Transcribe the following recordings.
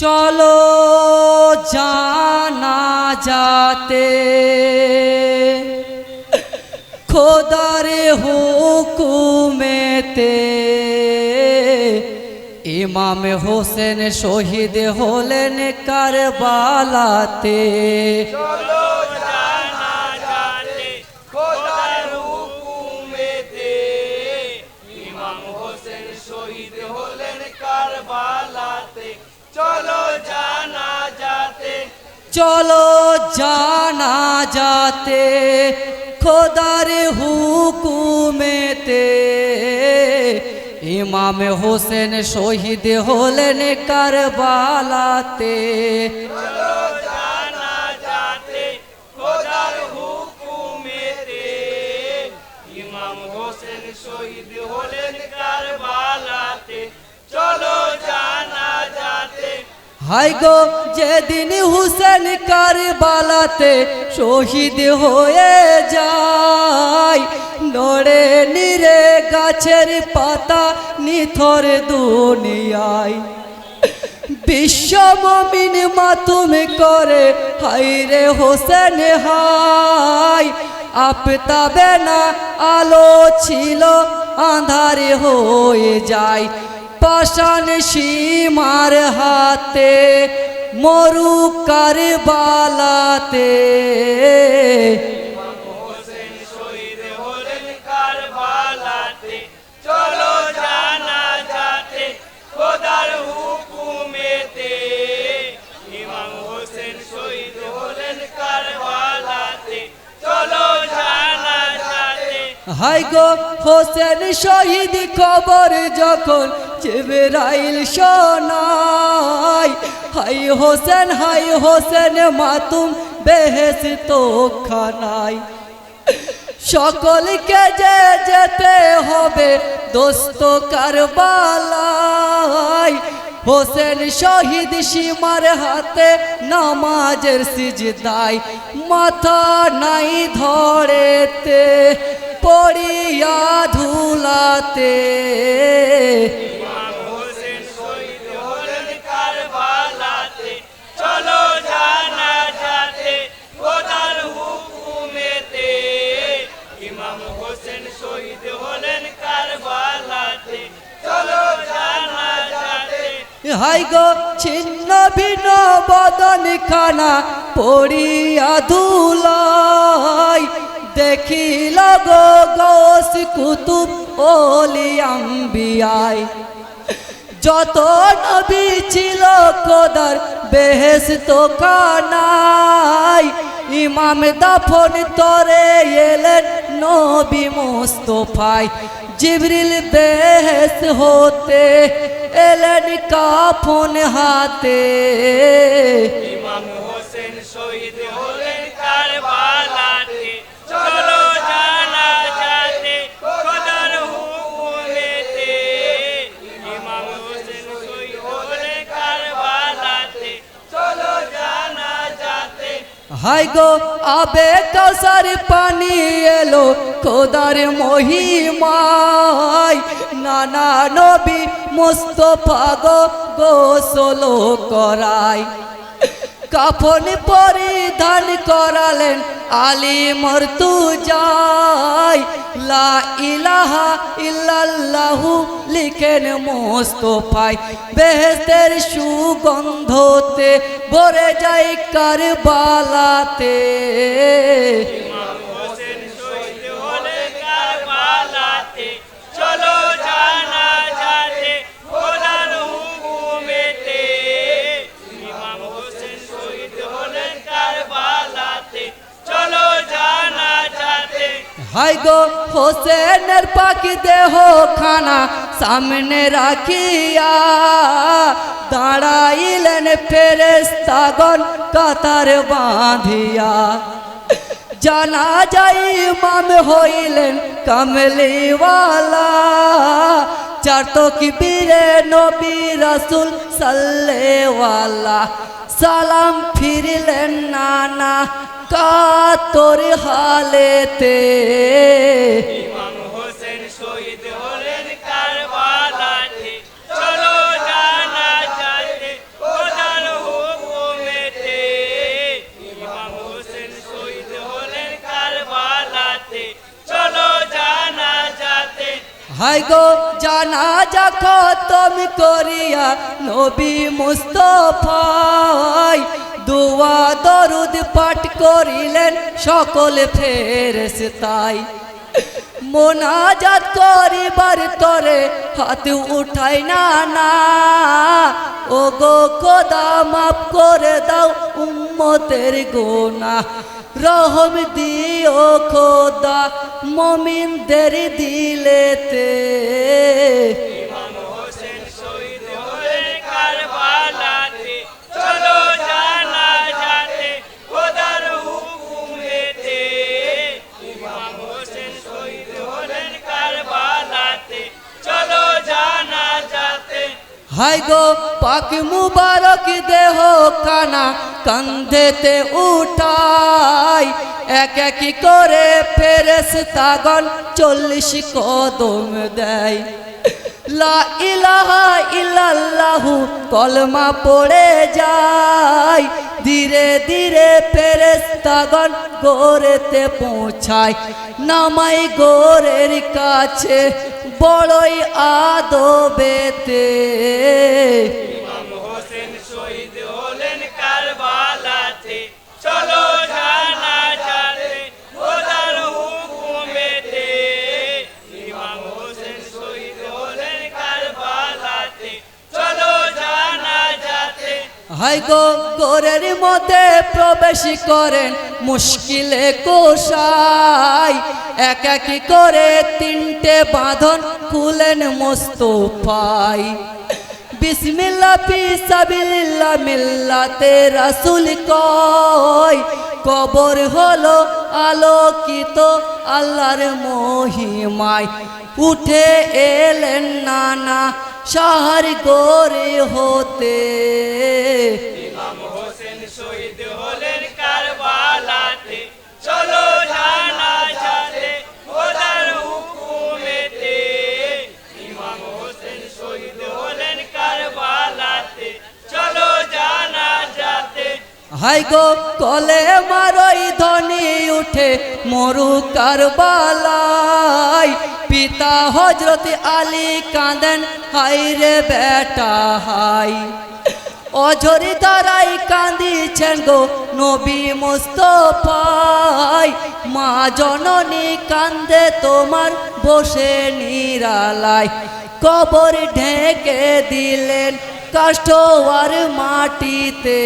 চলো জানা যাতে। খোদারে হুকুমেতে ইমাম হোসেন শহীদ হলেন কারবালাতে। চলো চলো জানা যাতে খোদার হুকুমেতে। ইমাম হোসেন শহীদ হলেন কারবালাতে। শহীদ হলেন কারবালাতে। চলো হাই গো, যেদিন হুসেন কারবালাতে শহীদ হয়ে যায়, নড়ে নিরে গাছের পাতা নিথর দুনিয়ায়। বিশ্ব মমিন মাতুম করে হাইরে হোসেন হাই আপতাবে না, আলো ছিল আধারে হয়ে যায়। পাষাণ সীমার হাতে মরু কারবালাতে। হাই গো হোসেন শহীদ খবর যখন চেবেরাইল শোনাই হাই হোসেন হাই হোসেন, মাতুম বেহেস তো খানাই সকলকে যে যেতে হবে দোস্ত কারবালাই হোসেন শহীদ সীমার হাতে নামাজের সিজদাই মাথা নাই ধরেতে, পড়িয়া ধুলাতে। হাই গো, ছিন্ন ভিন্ন বদন খানা পড়িয়া ধুলাই। দেখিল গো গোস কুতুব ওলি আম্বিয়াই। যত নবী ছিল কোদার বেহেস তো কানাই। ইমাম দাফন তরে এলেন নবী মোস্তফাই। জিবরিল বেহেস হতে এলেন কাফন হাতে। হাই গো আবে কাসার পানি এলো খোদার মহিমায়। নানা নবী মুস্তফা গো গোসল করাই কাফন পরিধান করালেন আলী মর্তু যাই লা ইলাহা ইল্লাল্লাহু লিখেন মোস্তফাই। বেহেস্তের সুগন্ধতে ভরে যায় কারবালাতে। হাই গো হোসেনের পাখি দেহ খানা সামনে রাখিয়া দাঁড়াইলেন ফেরেস্তাগণ কাতার বাঁধিয়া। জানা যাই ইমাম হইলেন কামলিওয়ালা। চার তো কি বীরে নবী রাসুল সাল্লেওয়ালা সালাম ফিরিলেন নানা কা তোর হালেতে? ইমাম হোসেন শহীদ হলেন কারবালাতে। চলো জানা যাতে প্রধান হুকুমেতে। ইমাম হোসেন শহীদ হলেন কারবালাতে। চলো জানা যাতে। হাই গো জানা যা খতম করিয়া নবী মুস্তফায় দুয়া দরুদ পাঠ করিলেন সকল ফেরেশতাই। মোনাজাত করিবার তরে হাত উঠাই না না। ও গো খোদা, মাফ করে দাও উম্মতের গোনা রহম দিও খোদা, মমিনদের দিলেতে। হাই গো পাক মুবারক দেহ কানা কান্ধেতে উঠাই। এক এক করে ফেরেস তাগন চল্লিশ কদম দেয়। লা ইলাহা ইল্লাল্লাহু কলমা পড়ে যায়। ধীরে ধীরে ফেরেস্তাগণ গোরেতে পৌঁছায়। নামাই গোরের কাছে বড়ই আদবেতে। গো গোরের মধ্যে প্রবেশ করেন মুশকিলে কোষাই এক এক করে তিনটে বাঁধন খুলেন মোস্তফাই। বিসমিল্লা ফি সাবিলিল্লাহ মিল্লাতে রাসূল কয়, কবর হলো আলোকিত আল্লাহর মহিমায়। উঠে এলেন নানা শাহর গোরে হতে। ইমাম হোসেন শহীদ হলেন কারবালাতে। চলো জানা যাতে খোদার হুকুমেতে। ইমাম হোসেন শহীদ হলেন কারবালাতে। চলো জানা যাতে। হাই গো কলে মারই ধনি উঠে মরু কারবালাই পিতা হজরত আলী কাঁদেন হাই রে বেটা হাই অঝরি দ্বারাই কান্দিছেন গো নবী মোস্তফাই। মা জননী কান্দে তোমার বসে নিরালায়। কবর ঢেকে দিলেন কাষ্টওয়ার মাটিতে।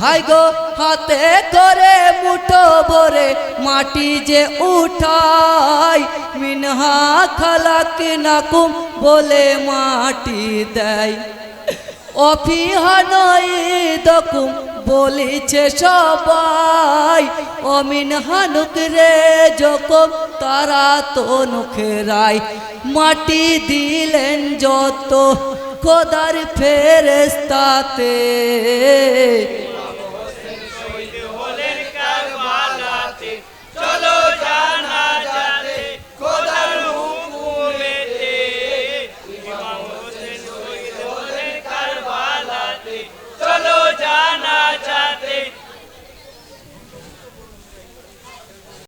হাই গো, হাতে করে মুঠো ভরে মাটি যে উঠাই। মিনহা খালাক নাকুম বলে মাটি দেয়। অফিহানই দকুম বলিছে সবাই। অমিন হানুক রে যকম তারা তো নুখেরাই মাটি দিলেন যত খোদার ফেরেস্তাতে।